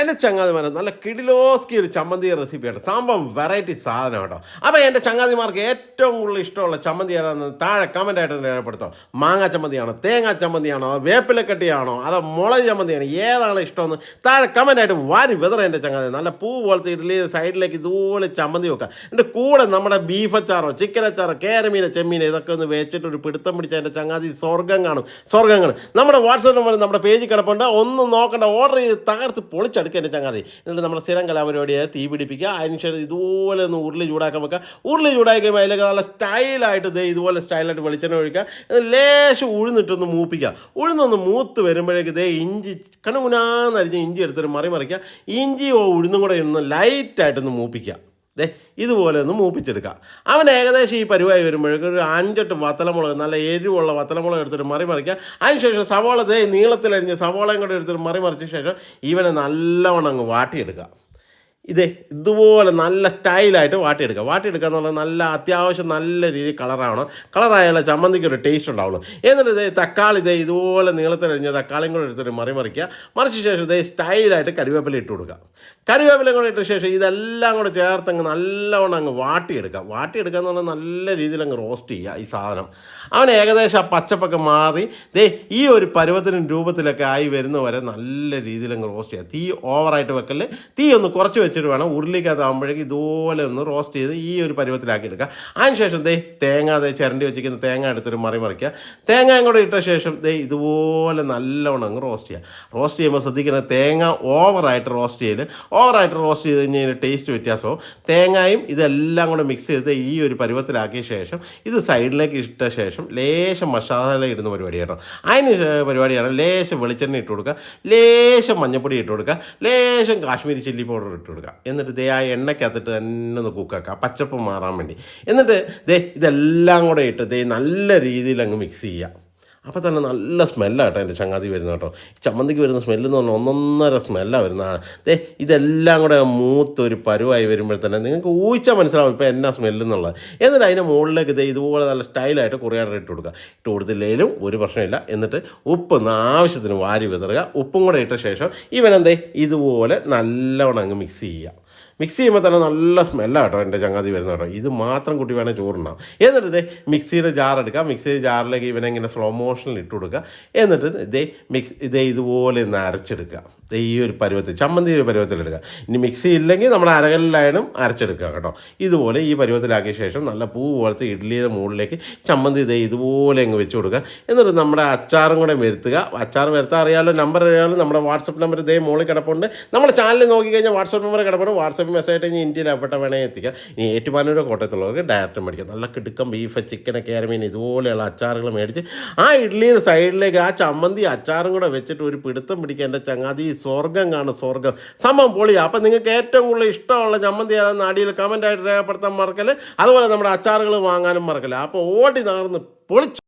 എന്റെ ചങ്ങാതിമാരെ നല്ല കിടിലോസ്കി ഒരു ചമ്മന്തി റെസിപ്പിയാണ് സംഭവം വെറൈറ്റി സാധനം കേട്ടോ. അപ്പോൾ എന്റെ ചങ്ങാതിമാർക്ക് ഏറ്റവും കൂടുതൽ ഇഷ്ടമുള്ള ചമ്മന്തി ഏതാണെന്ന് താഴെ കമന്റ് ആയിട്ട് രേഖപ്പെടുത്തോ മാങ്ങാ ചമ്മന്തിയാണോ തേങ്ങാ ചമ്മന്തിയാണോ വേപ്പിലക്കട്ടിയാണോ അതോ മുളക് ചമ്മന്തിയാണോ ഏതാണ് ഇഷ്ടമെന്ന് താഴെ കമന്റ് ആയിട്ട് വാരി വെതറ എന്റെ ചങ്ങാതി. നല്ല പൂ പോലത്തെ ഇഡ്ഡലി സൈഡിലേക്ക് ഇതുപോലെ ചമ്മന്തി വെക്കുക. എന്റെ കൂടെ നമ്മുടെ ബീഫ് അച്ചാറോ ചിക്കൻ അച്ചാറോ കേരമീൻ ചെമ്മീനോ ഇതൊക്കെ ഒന്ന് വെച്ചിട്ട് ഒരു പിടുത്തം പിടിച്ച എന്റെ ചങ്ങാതി സ്വർഗം കാണും. സ്വർഗങ്ങൾ നമ്മുടെ വാട്സപ്പ് നമ്പർ നമ്മുടെ പേജ് കിടപ്പുണ്ട്. ഒന്ന് നോക്കണ്ട ഓർഡർ ചെയ്ത് തകർത്ത് പൊളിച്ചെടുക്കുക എന്റെ ചങ്ങാതി. എന്നിട്ട് നമ്മുടെ സ്ഥിരം കലാപരിപാടിയായ തീ പിടിപ്പിക്കുക അതിനുശേഷം ഇതുപോലെ ഒന്ന് ഉരുളി ചൂടാക്കാൻ വെക്കുക. ഉരുളി ചൂടാക്കി കഴിയുമ്പോൾ അതിലേക്ക് നല്ല സ്റ്റൈലായിട്ട് ദേ ഇതുപോലെ സ്റ്റൈലായിട്ട് വെളിച്ചെണ്ണ ഒഴിക്കുക. എന്നിട്ട് ലേശം ഉഴുന്നിട്ടൊന്ന് മൂപ്പിക്കുക. ഉഴുന്നൊന്ന് മൂത്ത് വരുമ്പോഴേക്ക് ദേ ഇഞ്ചി കണ്ണുമുനാന്നരിഞ്ഞ് ഇഞ്ചി എടുത്തിട്ട് മറി മറിക്കുക ഇഞ്ചി ഉഴുന്നും കൂടെ ഒന്ന് ലൈറ്റായിട്ടൊന്ന് മൂപ്പിക്കുക. ദേ ഇതുപോലെ ഒന്ന് മൂപ്പിച്ചെടുക്കുക അവൻ ഏകദേശം ഈ പരിവായി വരുമ്പോഴേക്കും ഒരു അഞ്ചെട്ട് വത്തലമുളക് നല്ല എരിവുള്ള വത്തലമുളക് എടുത്തിട്ട് മറി മറിക്കുക അതിനുശേഷം സവോള ദേ നീളത്തിലരിഞ്ഞ് സവോളയും കൂടെ എടുത്തിട്ട് മറി മറിച്ച ശേഷം ഇവനെ നല്ലവണ്ണം അങ്ങ് വാട്ടിയെടുക്കുക ഇതേ ഇതുപോലെ നല്ല സ്റ്റൈലായിട്ട് വാട്ടിയെടുക്കുക. വാട്ടിയെടുക്കുക എന്ന് പറഞ്ഞാൽ നല്ല അത്യാവശ്യം നല്ല രീതിയിൽ കളറാവണം കളറായാലേ ചമ്മന്തിക്ക് ഒരു ടേസ്റ്റ് ഉണ്ടാവുള്ളൂ. എന്നിട്ട് ഇതേ തക്കാളി ഇതേ ഇതുപോലെ നീളത്തിലരിഞ്ഞ തക്കാളിയും കൂടെ എടുത്തിട്ട് മറി മറിക്കുക മറിച്ച ശേഷം ഇതേ സ്റ്റൈലായിട്ട് കരിവേപ്പില ഇട്ട് കൊടുക്കുക. കരിവേപ്പില കൂടെ ഇട്ട ശേഷം ഇതെല്ലാം കൂടെ ചേർത്ത് അങ്ങ് നല്ലവണ്ണം അങ്ങ് വാട്ടിയെടുക്കുക. വാട്ടിയെടുക്കുക എന്ന് പറഞ്ഞാൽ നല്ല രീതിയിൽ അങ്ങ് റോസ്റ്റ് ചെയ്യുക ഈ സാധനം. അവൻ ഏകദേശം ആ പച്ചപ്പൊക്കെ മാറി ദേ ഈ ഒരു പരുവത്തിനും രൂപത്തിലൊക്കെ ആയി വരുന്ന വരെ നല്ല രീതിയിൽ അങ്ങ് റോസ്റ്റ് ചെയ്യുക. തീ ഓവറായിട്ട് വെക്കൽ തീ ഒന്ന് കുറച്ച് വെച്ചിട്ട് വേണം ഉരുളിക്കകത്താകുമ്പോഴേക്ക് ഇതുപോലെ ഒന്ന് റോസ്റ്റ് ചെയ്ത് ഈ ഒരു പരുവത്തിലാക്കി എടുക്കുക അതിനുശേഷം ദേ തേങ്ങ അതേ ചിരണ്ടി വെച്ചിരിക്കുന്ന തേങ്ങ എടുത്തൊരു മറി മറിക്കുക. തേങ്ങയും കൂടെ ഇട്ട ശേഷം ദേ ഇതുപോലെ നല്ലവണ്ണം അങ്ങ് റോസ്റ്റ് ചെയ്യുക. റോസ്റ്റ് ചെയ്യുമ്പോൾ ശ്രദ്ധിക്കണം തേങ്ങ ഓവറായിട്ട് റോസ്റ്റ് ചെയ്യൽ ഓവറായിട്ട് റോസ്റ്റ് ചെയ്ത് കഴിഞ്ഞാൽ ടേസ്റ്റ് വ്യത്യാസവും തേങ്ങയും ഇതെല്ലാം കൂടെ മിക്സ് ചെയ്ത് ഈ ഒരു പരുവത്തിലാക്കിയ ശേഷം ഇത് സൈഡിലേക്ക് ഇട്ട ശേഷം ലേശം മസാല ഇടുന്ന പരിപാടി കേട്ടോ. അതിന് പരിപാടിയാണ് ലേശം വെളിച്ചെണ്ണ ഇട്ട് കൊടുക്കുക. ലേശം മഞ്ഞൾപ്പൊടി ഇട്ട് കൊടുക്കുക. ലേശം കാശ്മീരി ചില്ലി പൗഡർ ഇട്ട് കൊടുക്കുക. എന്നിട്ട് ദേ ആ എണ്ണയ്ക്കകത്തിട്ട് തന്നെ ഒന്ന് കുക്കാക്കുക പച്ചപ്പ് മാറാൻ വേണ്ടി. എന്നിട്ട് ദേ ഇതെല്ലാം കൂടെ ഇട്ട് ദേ നല്ല രീതിയിൽ അങ്ങ് മിക്സ് ചെയ്യുക അപ്പോൾ തന്നെ നല്ല സ്മെല്ലാണ് കേട്ടോ എന്റെ ചങ്ങാതി വരുന്നത് കേട്ടോ. ചമ്മന്തിക്ക് വരുന്ന സ്മെല്ല് എന്ന് പറഞ്ഞാൽ ഒന്നൊന്നര സ്മെല്ലാണ് വരുന്നത്. ദേ ഇതെല്ലാം കൂടെ മൂത്ത് ഒരു പരുവായി വരുമ്പോൾ തന്നെ നിങ്ങൾക്ക് ഊഹിച്ചാൽ മനസ്സിലാവും ഇപ്പോൾ എന്നാ സ്മെല്ല് എന്നുള്ളത് എന്നിട്ട് അതിന്റെ മുകളിലേക്ക് ദേ ഇതുപോലെ നല്ല സ്റ്റൈലായിട്ട് കുറിയാടർ ഇട്ട് കൊടുക്കുക. ഇട്ട് കൊടുത്തില്ലെങ്കിലും ഒരു പ്രശ്നമില്ല. എന്നിട്ട് ഉപ്പൊന്ന് ആവശ്യത്തിന് വാരി വിതറുക. ഉപ്പും കൂടെ ഇട്ട ശേഷം ഇവനെന്തേ ഇതുപോലെ നല്ലവണ്ണം അങ്ങ് മിക്സ് ചെയ്യുക. മിക്സ് ചെയ്യുമ്പോൾ തന്നെ നല്ല സ്മെല്ലാണ് കേട്ടോ എന്റെ ചങ്ങാതി വരുന്ന കേട്ടോ. ഇത് മാത്രം കുട്ടി വേണേൽ ചോറുണ്ടാവും എന്നിട്ട് ഇതേ മിക്സിയുടെ ജാർ എടുക്കുക മിക്സിയുടെ ജാറിലേക്ക് ഇവനെ ഇങ്ങനെ സ്ലോ മോഷനിൽ ഇട്ട് കൊടുക്കുക. എന്നിട്ട് ഇതേ മിക്സ് ഇതേ ഇതുപോലെ ഒന്ന് അരച്ചെടുക്കുക. ഈ ഒരു പരുവത്തിൽ ചമ്മന്തി ഒരു പരുവത്തിലെടുക്കുക ഇനി മിക്സി ഇല്ലെങ്കിൽ നമ്മൾ അരകല്ലായാലും അരച്ചെടുക്കുക കേട്ടോ. ഇതുപോലെ ഈ പരുവത്തിലാക്കിയ ശേഷം നല്ല പൂ പോലത്തെ ഇഡ്ഡലിയുടെ മുകളിലേക്ക് ചമ്മന്തി ഇതേ ഇതുപോലെ അങ്ങ് വെച്ച് കൊടുക്കുക. എന്നിട്ട് നമ്മുടെ അച്ചാറും കൂടെ വരുത്തുക. അച്ചാർ വരുത്താൻ അറിയാമല്ലോ നമ്പർ അറിയാമല്ലോ നമ്മുടെ വാട്സപ്പ് നമ്പർ ഇതേ മുകളിൽ കിടപ്പുണ്ട്. നമ്മുടെ ചാനൽ നോക്കിക്കഴിഞ്ഞാൽ വാട്സപ്പ് നമ്പർ കിടപ്പുണ്ട്. വാട്സപ്പ് മെസ്സേജ് ആയിട്ട് ഇനി ഇന്ത്യയിൽ എവിടെ വേണമെങ്കിൽ എത്തിക്കുക ഇനി ഏറ്റുമാനൂരോ കോട്ടയത്തുള്ളവർക്ക് ഡയറക്റ്റ് മേടിക്കുക നല്ല കിടുക്കം ബീഫ് ചിക്കൻ കേരമീൻ ഇതുപോലെയുള്ള അച്ചാറുകൾ മേടിച്ച് ആ ഇഡ്ഡലിയുടെ സൈഡിലേക്ക് ആ ചമ്മന്തി അച്ചാറും കൂടെ വെച്ചിട്ട് ഒരു പിടുത്തം പിടിക്കുക. എന്റെ ചങ്ങാതി സ്വർഗം കാണും സ്വർഗം. സംഭവം പൊളിയാ. അപ്പം നിങ്ങൾക്ക് ഏറ്റവും കൂടുതൽ ഇഷ്ടമുള്ള ചമ്മന്തി ഏതാണെന്ന് അടിയിൽ കമന്റായിട്ട് രേഖപ്പെടുത്താൻ മറക്കൽ അതുപോലെ നമ്മുടെ അച്ചാറുകൾ വാങ്ങാനും മറക്കൽ അപ്പോൾ ഓടി നടന്ന് പൊളിച്ച്